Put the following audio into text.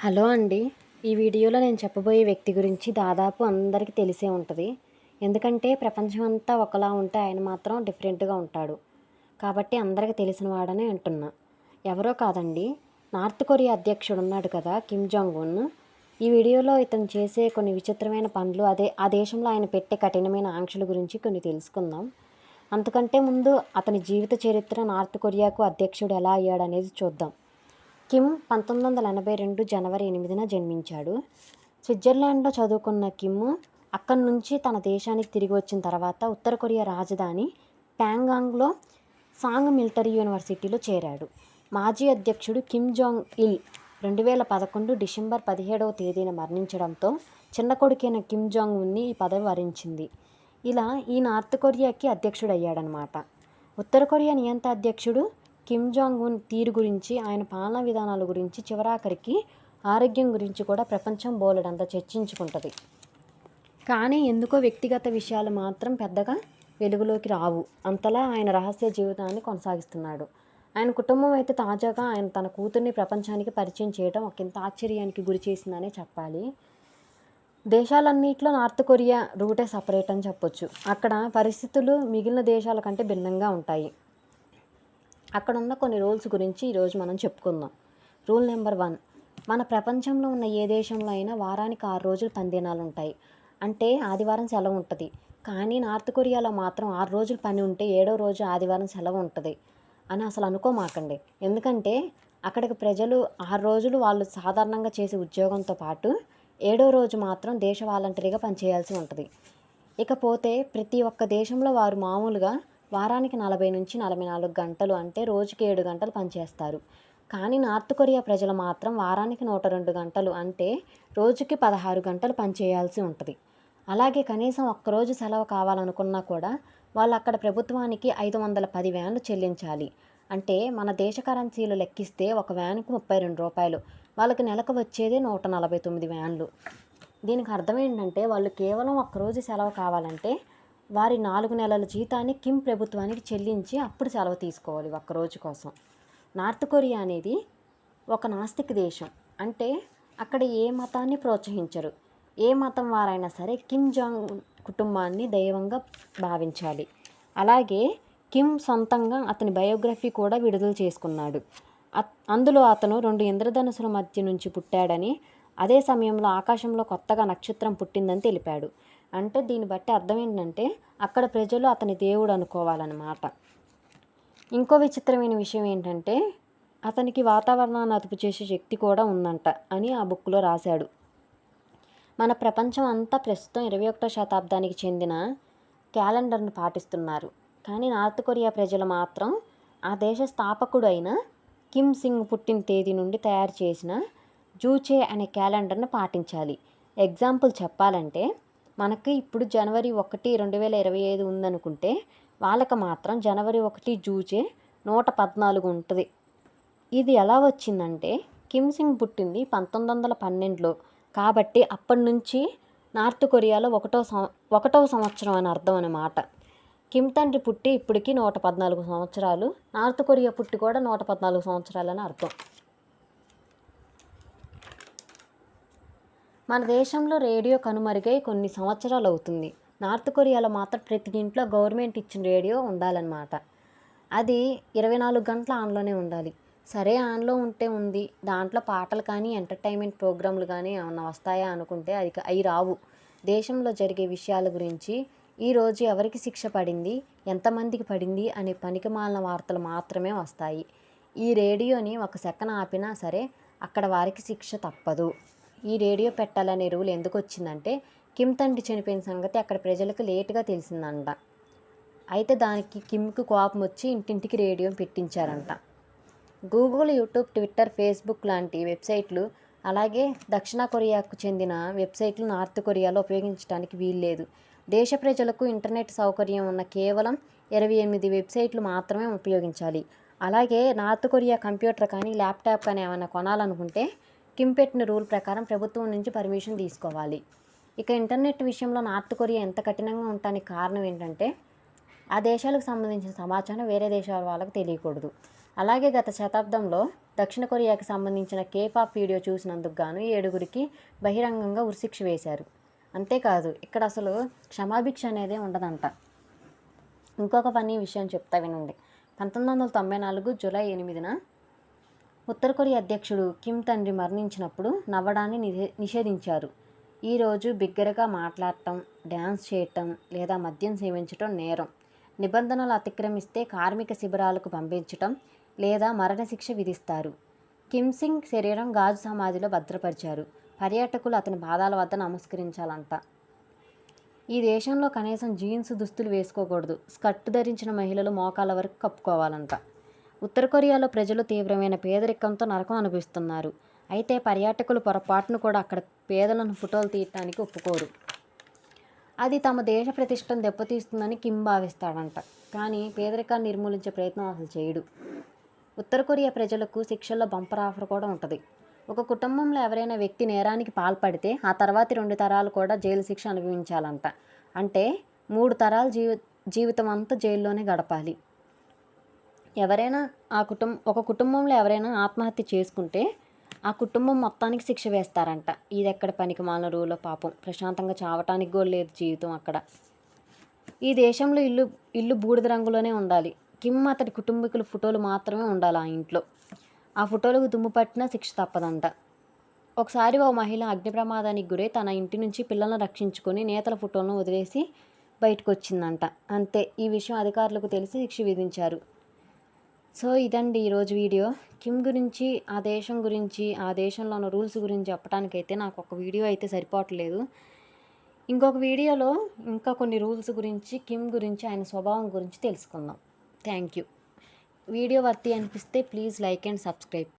Hello అండి. ఈ వీడియోలో నేను చెప్పబోయే వ్యక్తి గురించి దాదాపు అందరికీ తెలిసే ఉంటుంది. ఎందుకంటే ప్రపంచం అంతా ఒకలా ఉంటే ఆయన మాత్రం డిఫరెంట్గా ఉంటాడు. కాబట్టి అందరికీ తెలిసిన వాడనే అంటున్నా. ఎవరో కాదండి. నార్త్ కొరియా అధ్యక్షుడు ఉన్నాడు కదా కిమ్ జాంగ్ ఉన్ ఈ వీడియోలో ఇతను చేసే కొన్ని విచిత్రమైన పనులు అదే ఆ దేశంలో ఆయన పెట్టే కఠినమైన ఆంక్షల గురించి కొన్ని తెలుసుకుందాం. అంతకంటే ముందు అతని జీవిత చరిత్ర నార్త్ కొరియాకు అధ్యక్షుడు ఎలా అయ్యాడనేది చూద్దాం. కిమ్ పంతొమ్మిది వందల ఎనభై రెండు జనవరి ఎనిమిదిన జన్మించాడు. స్విట్జర్లాండ్లో చదువుకున్న కిమ్ అక్కడి నుంచి తన దేశానికి తిరిగి వచ్చిన తర్వాత ఉత్తర కొరియా రాజధాని ప్యాంగాంగ్లో సాంగ్ మిలిటరీ యూనివర్సిటీలో చేరాడు. మాజీ అధ్యక్షుడు కిమ్ జాంగ్ ఇల్ రెండు వేల పదకొండు డిసెంబర్ పదిహేడవ తేదీన మరణించడంతో చిన్న కొడుకైన కిమ్ జాంగ్ ఉన్ని ఈ పదవి వరించింది. ఇలా ఈ నార్త్ కొరియాకి అధ్యక్షుడు అయ్యాడనమాట ఉత్తర కొరియా నియంత అధ్యక్షుడు కిమ్ జాంగ్ ఉన్ తీరు గురించి ఆయన పాలనా విధానాల గురించి చివరాఖరికి ఆరోగ్యం గురించి కూడా ప్రపంచం బోలెడంత చర్చించుకుంటుంది. కానీ ఎందుకో వ్యక్తిగత విషయాలు మాత్రం పెద్దగా వెలుగులోకి రావు. అంతలా ఆయన రహస్య జీవితాన్ని కొనసాగిస్తున్నాడు. ఆయన కుటుంబం అయితే తాజాగా ఆయన తన కూతుర్ని ప్రపంచానికి పరిచయం చేయడం ఒకంత ఆశ్చర్యానికి గురి చేసిందనే చెప్పాలి. దేశాలన్నింటిలో నార్త్ కొరియా రూటే సపరేట్ అని చెప్పొచ్చు. అక్కడ పరిస్థితులు మిగిలిన దేశాల కంటే భిన్నంగా ఉంటాయి. అక్కడ ఉన్న కొన్ని రూల్స్ గురించి ఈరోజు మనం చెప్పుకుందాం. రూల్ నెంబర్ వన్ మన ప్రపంచంలో ఉన్న ఏ దేశంలో అయినా వారానికి ఆరు రోజులు పనిదినాలు ఉంటాయి. అంటే ఆదివారం సెలవు ఉంటుంది. కానీ నార్త్ కొరియాలో మాత్రం ఆరు రోజులు పని ఉంటే ఏడో రోజు ఆదివారం సెలవు ఉంటుంది. అని అసలు అనుకోమాకండి. ఎందుకంటే అక్కడికి ప్రజలు ఆరు రోజులు వాళ్ళు సాధారణంగా చేసే ఉద్యోగంతో పాటు ఏడో రోజు మాత్రం దేశ వాలంటరీగా పనిచేయాల్సి ఉంటుంది. ఇకపోతే ప్రతి ఒక్క దేశంలో వారు మామూలుగా వారానికి నలభై నుంచి నలభై నాలుగు గంటలు అంటే రోజుకి ఏడు గంటలు పనిచేస్తారు. కానీ నార్త్ కొరియా ప్రజలు మాత్రం వారానికి నూట రెండు గంటలు అంటే రోజుకి పదహారు గంటలు పనిచేయాల్సి ఉంటుంది. అలాగే కనీసం ఒక్కరోజు సెలవు కావాలనుకున్నా కూడా వాళ్ళు అక్కడ ప్రభుత్వానికి ఐదు వందల పది వ్యాన్లు చెల్లించాలి. అంటే మన దేశ కరెన్సీలు లెక్కిస్తే ఒక వ్యాన్కు ముప్పై రెండు రూపాయలు వాళ్ళకి నెలకు వచ్చేదే నూట నలభై తొమ్మిది వ్యాన్లు. దీనికి అర్థం ఏంటంటే వాళ్ళు కేవలం ఒక్కరోజు సెలవు కావాలంటే వారి నాలుగు నెలల జీతాన్ని కిమ్ ప్రభుత్వానికి చెల్లించి అప్పుడు సెలవు తీసుకోవాలి ఒక్కరోజు కోసం. నార్త్ కొరియా అనేది ఒక నాస్తిక దేశం. అంటే అక్కడ ఏ మతాన్ని ప్రోత్సహించరు. ఏ మతం వారైనా సరే కిమ్ జాంగ్ కుటుంబాన్ని దైవంగా భావించాలి. అలాగే కిమ్ సొంతంగా అతని బయోగ్రఫీ కూడా విడుదల చేసుకున్నాడు. అందులో అతను రెండు ఇంద్రధనుసుల మధ్య నుంచి పుట్టాడని అదే సమయంలో ఆకాశంలో కొత్తగా నక్షత్రం పుట్టిందని తెలిపాడు. అంటే దీన్ని బట్టి అర్థం ఏంటంటే అక్కడ ప్రజలు అతని దేవుడు అనుకోవాలన్నమాట. ఇంకో విచిత్రమైన విషయం ఏంటంటే అతనికి వాతావరణాన్ని అదుపు చేసే శక్తి కూడా ఉందంట అని ఆ బుక్లో రాశాడు. మన ప్రపంచం అంతా ప్రస్తుతం ఇరవై ఒకటో శతాబ్దానికి చెందిన క్యాలెండర్ను పాటిస్తున్నారు. కానీ నార్త్ కొరియా ప్రజలు మాత్రం ఆ దేశ స్థాపకుడు అయిన కిమ్ సింగ్ పుట్టిన తేదీ నుండి తయారు చేసిన జూచే అనే క్యాలెండర్ను పాటించాలి. ఎగ్జాంపుల్ చెప్పాలంటే మనకి ఇప్పుడు జనవరి ఒకటి రెండు వేల ఇరవై ఐదు ఉందనుకుంటే వాళ్ళకి మాత్రం జనవరి ఒకటి జూచే నూట పద్నాలుగు ఉంటుంది. ఇది ఎలా వచ్చిందంటే కిమ్ సింగ్ పుట్టింది పంతొమ్మిది వందల పన్నెండులో. కాబట్టి అప్పటి నుంచి నార్త్ కొరియాలో ఒకటో సం ఒకటవ సంవత్సరం అని అర్థం అన్నమాట. కిమ్ తండ్రి పుట్టి ఇప్పటికీ నూట పద్నాలుగు సంవత్సరాలు నార్త్ కొరియా పుట్టి కూడా నూట పద్నాలుగు సంవత్సరాలు అని అర్థం. మన దేశంలో రేడియో కనుమరుగై కొన్ని సంవత్సరాలు అవుతుంది నార్త్ కొరియాలో మాత్రం ప్రతి ఇంట్లో గవర్నమెంట్ ఇచ్చిన రేడియో ఉండాలన్నమాట. అది ఇరవై నాలుగు గంటల ఆన్లోనే ఉండాలి. సరే ఆన్లో ఉంటే ఉంది. దాంట్లో పాటలు కానీ ఎంటర్టైన్మెంట్ ప్రోగ్రాంలు కానీ ఏమన్నా వస్తాయా అనుకుంటే అది అవి రావు. దేశంలో జరిగే విషయాల గురించి ఈరోజు ఎవరికి శిక్ష పడింది ఎంతమందికి పడింది అనే పనికిమాలిన వార్తలు మాత్రమే వస్తాయి. ఈ రేడియోని ఒక సెకండ్ ఆపినా సరే అక్కడ వారికి శిక్ష తప్పదు. ఈ రేడియో పెట్టాలనే రూల్ ఎందుకు వచ్చిందంటే కిమ్ తండ్రి చనిపోయిన సంగతి అక్కడ ప్రజలకు లేటుగా తెలిసిందంట. అయితే దానికి కిమ్కి కోపం వచ్చి ఇంటింటికి రేడియో పెట్టించారంట. గూగుల్ యూట్యూబ్ ట్విట్టర్ ఫేస్బుక్ లాంటి వెబ్సైట్లు అలాగే దక్షిణ కొరియాకు చెందిన వెబ్సైట్లు నార్త్ కొరియాలో ఉపయోగించడానికి వీల్లేదు. దేశ ప్రజలకు ఇంటర్నెట్ సౌకర్యం ఉన్న కేవలం ఇరవై ఎనిమిది వెబ్సైట్లు మాత్రమే ఉపయోగించాలి. అలాగే నార్త్ కొరియా కంప్యూటర్ కానీ ల్యాప్టాప్ కానీ ఏమైనా కొనాలనుకుంటే కిమ్ పెట్టిన రూల్ ప్రకారం ప్రభుత్వం నుంచి పర్మిషన్ తీసుకోవాలి. ఇక ఇంటర్నెట్ విషయంలో నార్త్ కొరియా ఎంత కఠినంగా ఉండటానికి కారణం ఏంటంటే ఆ దేశాలకు సంబంధించిన సమాచారం వేరే దేశాల వాళ్ళకు తెలియకూడదు. అలాగే గత శతాబ్దంలో దక్షిణ కొరియాకి సంబంధించిన కేపాప్ వీడియో చూసినందుకు గాను ఏడుగురికి బహిరంగంగా ఉరిశిక్ష వేశారు. అంతేకాదు ఇక్కడ అసలు క్షమాభిక్ష అనేది ఉండదంట. ఇంకొక పని విషయం చెప్తా వినండి. పంతొమ్మిది వందల తొంభై నాలుగు జూలై ఎనిమిదిన ఉత్తర కొరియా అధ్యక్షుడు కిమ్ తండ్రి మరణించినప్పుడు నవ్వడాన్ని నిషే నిషేధించారు. ఈరోజు బిగ్గరగా మాట్లాడటం డ్యాన్స్ చేయటం లేదా మద్యం సేవించటం నేరం. నిబంధనలు అతిక్రమిస్తే కార్మిక శిబిరాలకు పంపించటం లేదా మరణశిక్ష విధిస్తారు. కిమ్ సింగ్ శరీరం గాజు సమాధిలో భద్రపరిచారు. పర్యాటకులు అతని పాదాల వద్ద నమస్కరించాలంట. ఈ దేశంలో కనీసం జీన్స్ దుస్తులు వేసుకోకూడదు. స్కర్ట్ ధరించిన మహిళలు మోకాల వరకు కప్పుకోవాలంట. ఉత్తర కొరియాలో ప్రజలు తీవ్రమైన పేదరికంతో నరకం అనుభవిస్తున్నారు. అయితే పర్యాటకులు పొరపాటును కూడా అక్కడ పేదలను ఫోటోలు తీయటానికి ఒప్పుకోరు. అది తమ దేశ ప్రతిష్టను దెబ్బతీస్తుందని కిమ్ భావిస్తాడంట. కానీ పేదరికాన్ని నిర్మూలించే ప్రయత్నం అసలు చేయడు. ఉత్తర కొరియా ప్రజలకు శిక్షల్లో బంపర్ ఆఫర్ కూడా ఉంటుంది. ఒక కుటుంబంలో ఎవరైనా వ్యక్తి నేరానికి పాల్పడితే ఆ తర్వాతి రెండు తరాలు కూడా జైలు శిక్ష అనుభవించాలంట. అంటే మూడు తరాలు జీవి జీవితం అంతా జైల్లోనే గడపాలి. ఎవరైనా ఆ కుటుంబం ఒక కుటుంబంలో ఎవరైనా ఆత్మహత్య చేసుకుంటే ఆ కుటుంబం మొత్తానికి శిక్ష వేస్తారంట. ఇది ఎక్కడ పనికి మాలిన రూలో పాపం. ప్రశాంతంగా చావటానికి కూడా లేదు జీవితం అక్కడ. ఈ దేశంలో ఇల్లు ఇల్లు బూడిద రంగులోనే ఉండాలి. కిమ్ అతడి కుటుంబీకుల ఫోటోలు మాత్రమే ఉండాలి ఆ ఇంట్లో. ఆ ఫోటోలకు దుమ్ము పట్టినా శిక్ష తప్పదంట. ఒకసారి ఓ మహిళ అగ్ని ప్రమాదానికి గురై తన ఇంటి నుంచి పిల్లలను రక్షించుకొని నేతల ఫోటోలను వదిలేసి బయటకు వచ్చిందంట అంతే. ఈ విషయం అధికారులకు తెలిసి శిక్ష విధించారు. సో ఇదండి ఈరోజు వీడియో. కిమ్ గురించి ఆ దేశం గురించి ఆ దేశంలో ఉన్న రూల్స్ గురించి చెప్పడానికైతే నాకు ఒక వీడియో అయితే సరిపోవట్లేదు. ఇంకొక వీడియోలో ఇంకా కొన్ని రూల్స్ గురించి కిమ్ గురించి ఆయన స్వభావం గురించి తెలుసుకుందాం. Thank you. వీడియో వర్తి అనిపిస్తే ప్లీజ్ లైక్ అండ్ సబ్స్క్రైబ్.